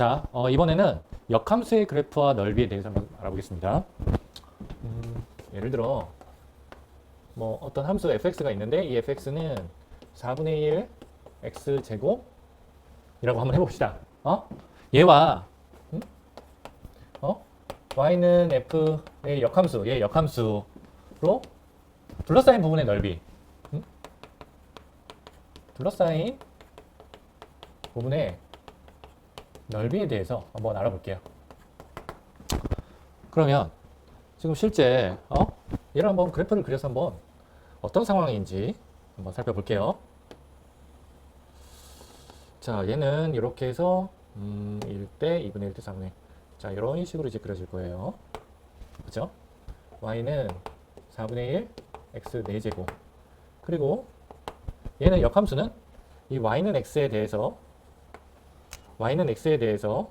자, 어, 이번에는 역함수의 그래프와 넓이에 대해서 한번 알아보겠습니다. 음, 예를 들어 뭐 어떤 함수 fx가 있는데 이 fx는 4분의 1 x 제곱이라고 한번 해봅시다. 어? 얘와 음? 어? y는 f의 역함수, 얘 역함수로 둘러싸인 부분의 넓이, 음? 둘러싸인 부분의 넓이에 대해서 한번 알아볼게요. 그러면 지금 실제 어? 얘를 한번 그래프를 그려서 한번 어떤 상황인지 한번 살펴볼게요. 자, 얘는 이렇게 해서 음, 1대 2분의 1대 3분의 자, 이런 식으로 이제 그려질 거예요. 그죠? y는 4분의 1 x 4제곱 그리고 얘는 역함수는 이 y는 x에 대해서 y는 x에 대해서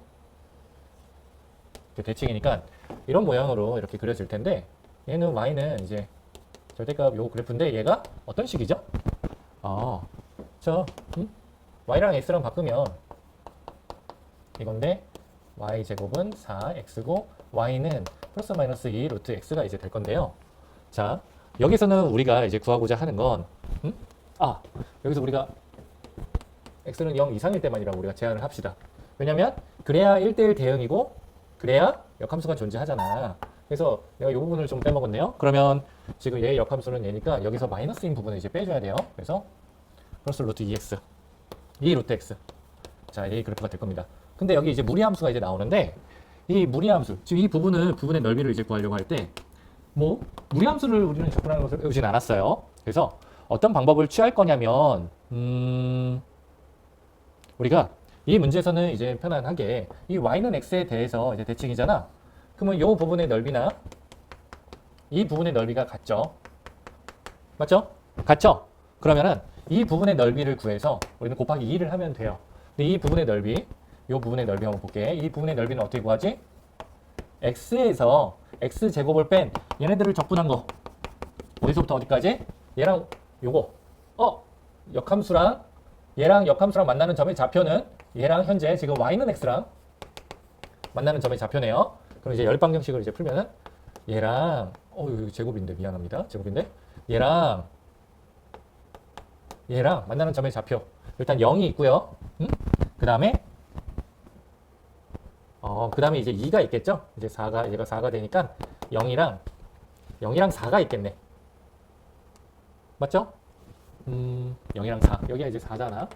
그 대칭이니까 이런 모양으로 이렇게 그려질 텐데 얘는 y는 이제 절대값 요 그래프인데 얘가 어떤 식이죠? 아, 저 음? y랑 x랑 바꾸면 이건데 y 제곱은 4x고 y는 플러스 마이너스 2 루트 x가 이제 될 건데요. 자, 여기서는 우리가 이제 구하고자 하는 건 음? 아, 여기서 우리가 x는 0 이상일 때만이라고 우리가 제한을 합시다. 왜냐면 그래야 1대1 대응이고 그래야 역함수가 존재하잖아. 그래서 내가 이 부분을 좀 빼먹었네요. 그러면 지금 얘의 역함수는 얘니까 여기서 마이너스인 부분을 이제 빼줘야 돼요. 그래서 플러스 루트 2x 2 루트 x 자, 이 그래프가 될 겁니다. 근데 여기 이제 무리함수가 이제 나오는데 이 무리함수 지금 이 부분을 부분의 넓이를 이제 구하려고 할 때 뭐 무리함수를 우리는 접근하는 것을 배우진 않았어요. 그래서 어떤 방법을 취할 거냐면 음 우리가 이 문제에서는 이제 편안하게 이 y는 x에 대해서 이제 대칭이잖아. 그러면 이 부분의 넓이나 이 부분의 넓이가 같죠? 맞죠? 같죠? 그러면은 이 부분의 넓이를 구해서 우리는 곱하기 2를 하면 돼요. 근데 이 부분의 넓이, 이 부분의 넓이 한번 볼게. 이 부분의 넓이는 어떻게 구하지? x에서 x 제곱을 뺀 얘네들을 적분한 거. 어디서부터 어디까지? 얘랑 요거. 어? 역함수랑 얘랑 역함수랑 만나는 점의 좌표는 얘랑 현재 지금 y는 x랑 만나는 점의 좌표네요. 그럼 이제 열방정식을 이제 풀면은 얘랑 어 이거 제곱인데 미안합니다. 제곱인데 얘랑 얘랑 만나는 점의 좌표 일단 0이 있고요. 음? 그 다음에 어, 그 다음에 이제 2가 있겠죠? 이제 4가, 얘가 4가 되니까 0이랑, 0이랑 4가 있겠네. 맞죠? 음, 0이랑 4. 여기가 이제 4잖아.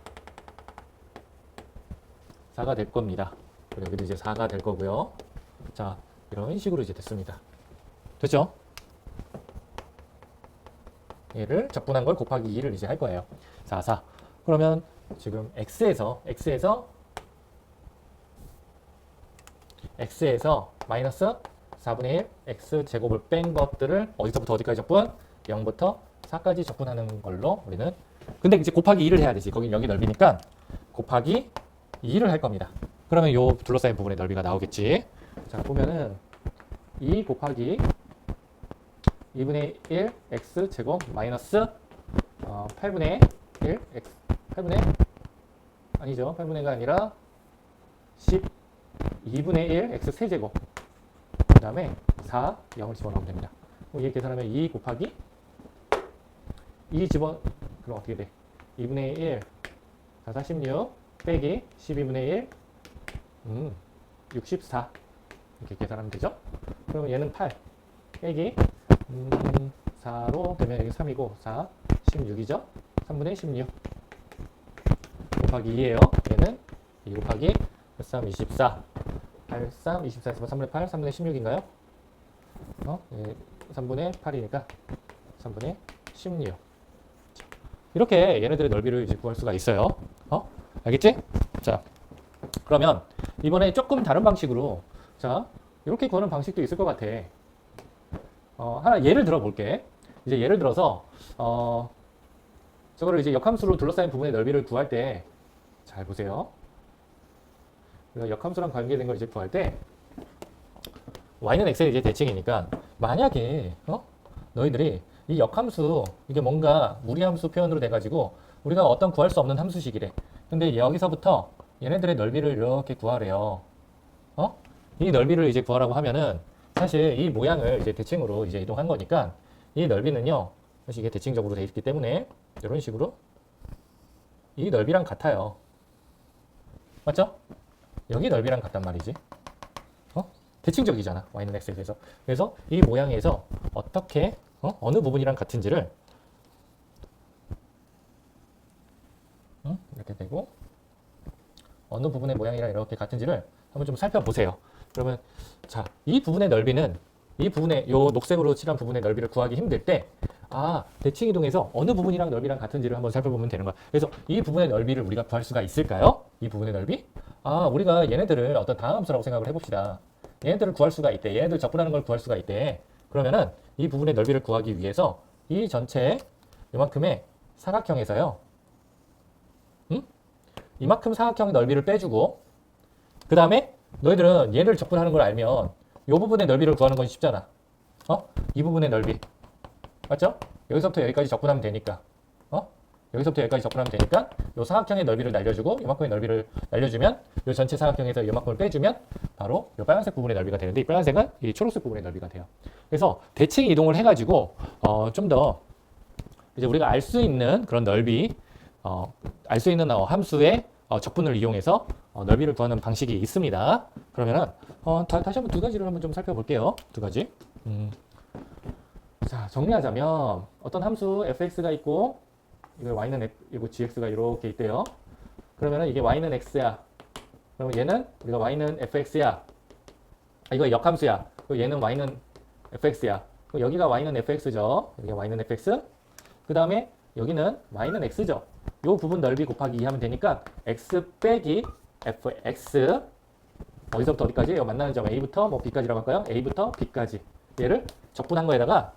4가 될 겁니다. 여기도 이제 4가 될 거고요. 자, 이런 식으로 이제 됐습니다. 됐죠? 얘를 적분한 걸 곱하기 2를 이제 할 거예요. 4, 4. 그러면 지금 x에서, x에서 x에서 마이너스 4분의 1 x 제곱을 뺀 것들을 어디서부터 어디까지 적분? 0부터 4까지 적분하는 걸로 우리는 근데 이제 곱하기 2를 해야 되지. 거긴 여기 넓이니까 곱하기 2를 할 겁니다. 그러면 요 둘러싸인 부분의 넓이가 나오겠지. 자, 보면은 2 곱하기 2분의 1 x 제곱 마이너스 어, 8분의 1 x 8분의 아니죠. 8분의가 아니라 10 2분의 1 x 세제곱 그 다음에 4 0을 집어넣으면 됩니다. 그럼 이 계산하면 2 곱하기 2 집어 그럼 어떻게 돼? 2분의 1 4, 4, 16 빼기 12분의 1 음, 64 이렇게 계산하면 되죠? 그러면 얘는 8 빼기 음, 4로 되면 여기 3이고 4, 16이죠? 3분의 16 곱하기 2예요. 얘는 2 곱하기 3, 24 8, 3, 24에서 3분의 8, 3분의 16인가요? 어? 예, 3분의 8이니까 3분의 16. 이렇게 얘네들의 넓이를 이제 구할 수가 있어요. 어? 알겠지? 자, 그러면 이번에 조금 다른 방식으로 자, 이렇게 구하는 방식도 있을 것 같아. 어, 하나 예를 들어 볼게. 이제 예를 들어서 어, 저거를 이제 역함수로 둘러싸인 부분의 넓이를 구할 때 잘 보세요. 역함수랑 관계된 걸 이제 구할 때 y는 x의 이제 대칭이니까 만약에 어? 너희들이 이 역함수 이게 뭔가 무리함수 표현으로 돼 가지고 우리가 어떤 구할 수 없는 함수식이래. 근데 여기서부터 얘네들의 넓이를 이렇게 구하래요. 어? 이 넓이를 이제 구하라고 하면은 사실 이 모양을 이제 대칭으로 이제 이동한 거니까 이 넓이는요. 사실 이게 대칭적으로 돼 있기 때문에 이런 식으로 이 넓이랑 같아요. 맞죠? 여기 넓이랑 같단 말이지. 어? 대칭적이잖아. y는 x에 대해서. 그래서 이 모양에서 어떻게 어? 어느 부분이랑 같은지를 응? 이렇게 되고 어느 부분의 모양이랑 이렇게 같은지를 한번 좀 살펴보세요. 그러면 자, 이 부분의 넓이는 이 부분의 요 녹색으로 칠한 부분의 넓이를 구하기 힘들 때 아, 대칭 이동해서 어느 부분이랑 넓이랑 같은지를 한번 살펴보면 되는 거야. 그래서 이 부분의 넓이를 우리가 구할 수가 있을까요? 이 부분의 넓이? 아, 우리가 얘네들을 어떤 다함수라고 생각을 해봅시다. 얘네들을 구할 수가 있대. 얘네들 적분하는 걸 구할 수가 있대. 그러면은 이 부분의 넓이를 구하기 위해서 이 전체 이만큼의 사각형에서요. 응? 이만큼 사각형 넓이를 빼주고 그 다음에 너희들은 얘를 적분하는 걸 알면 이 부분의 넓이를 구하는 건 쉽잖아. 어? 이 부분의 넓이. 맞죠? 여기서부터 여기까지 적분하면 되니까. 어? 여기서부터 여기까지 적분하면 되니까 이 사각형의 넓이를 날려주고 이만큼의 넓이를 날려주면 이 전체 사각형에서 이만큼을 빼주면 바로 이 빨간색 부분의 넓이가 되는데 이 빨간색은 이 초록색 부분의 넓이가 돼요. 그래서 대칭 이동을 해가지고 어, 좀 더 이제 우리가 알 수 있는 그런 넓이, 어, 알 수 있는 어, 함수의 어, 적분을 이용해서 어, 넓이를 구하는 방식이 있습니다. 그러면은 어, 다, 시 한번 두 가지를 한번 좀 살펴볼게요. 두 가지. 음. 자 정리하자면 어떤 함수 fx가 있고 이거 y는 F, 이거 gx가 이렇게 있대요. 그러면은 이게 y는 x야. 그러면 얘는 우리가 y는 fx야. 아, 이거 역함수야. 그리고 얘는 y는 fx야. 그럼 여기가 y는 fx죠. 여기가 y는 fx. 그 다음에 여기는 y는 x죠. 요 부분 넓이 곱하기 2 하면 되니까 x 빼기 fx 어디서부터 어디까지? 요 만나는 점 a부터 뭐 b까지라고 할까요? a부터 b까지 얘를 적분한 거에다가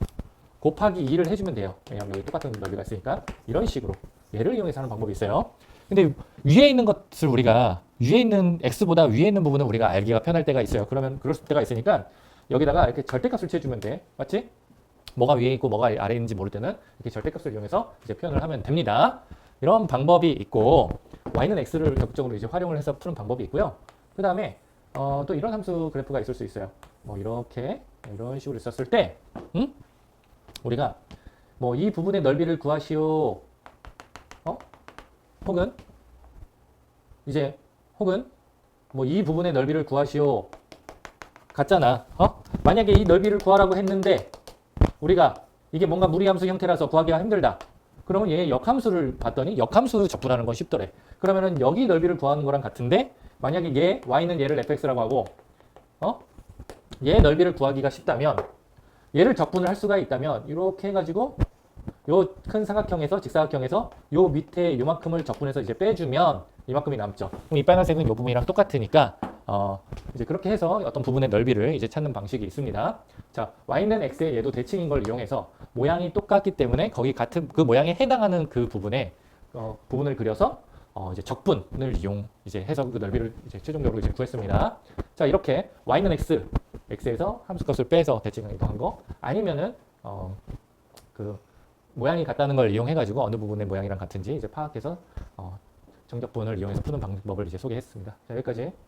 곱하기 2를 해주면 돼요. 왜냐하면 여기 똑같은 넓이가 있으니까 이런 식으로 얘를 이용해서 하는 방법이 있어요. 근데 위에 있는 것을 우리가 위에 있는 x보다 위에 있는 부분은 우리가 알기가 편할 때가 있어요. 그러면 그럴 때가 있으니까 여기다가 이렇게 절대값을 취해주면 돼. 맞지? 뭐가 위에 있고 뭐가 아래에 있는지 모를 때는 이렇게 절대값을 이용해서 이제 표현을 하면 됩니다. 이런 방법이 있고 y는 x를 적극적으로 이제 활용을 해서 푸는 방법이 있고요. 그 다음에 어, 또 이런 함수 그래프가 있을 수 있어요. 뭐 이렇게 이런 식으로 있었을 때, 음? 우리가 뭐 이 부분의 넓이를 구하시오. 어? 혹은 이제 혹은 뭐 이 부분의 넓이를 구하시오. 같잖아. 어? 만약에 이 넓이를 구하라고 했는데 우리가 이게 뭔가 무리함수 형태라서 구하기가 힘들다. 그러면 얘 역함수를 봤더니 역함수를 적분하는 건 쉽더래. 그러면은 여기 넓이를 구하는 거랑 같은데 만약에 얘 y는 얘를 fx라고 하고 어? 얘 넓이를 구하기가 쉽다면 얘를 적분을 할 수가 있다면 이렇게 해가지고 요 큰 삼각형에서 직사각형에서 요 밑에 요만큼을 적분해서 이제 빼주면 이만큼이 남죠. 그럼 이 빨간색은 요 부분이랑 똑같으니까 어 이제 그렇게 해서 어떤 부분의 넓이를 이제 찾는 방식이 있습니다. 자, y는 x의 얘도 대칭인 걸 이용해서 모양이 똑같기 때문에 거기 같은 그 모양에 해당하는 그 부분에 어, 부분을 그려서 어, 이제 적분을 이용 이제 해서 그 넓이를 이제 최종적으로 이제 구했습니다. 자, 이렇게 y는 x, x에서 함수값을 빼서 대칭을 이동한 거 아니면은 어, 그 모양이 같다는 걸 이용해 가지고 어느 부분의 모양이랑 같은지 이제 파악해서 어, 정적분을 이용해서 푸는 방법을 이제 소개했습니다. 자, 여기까지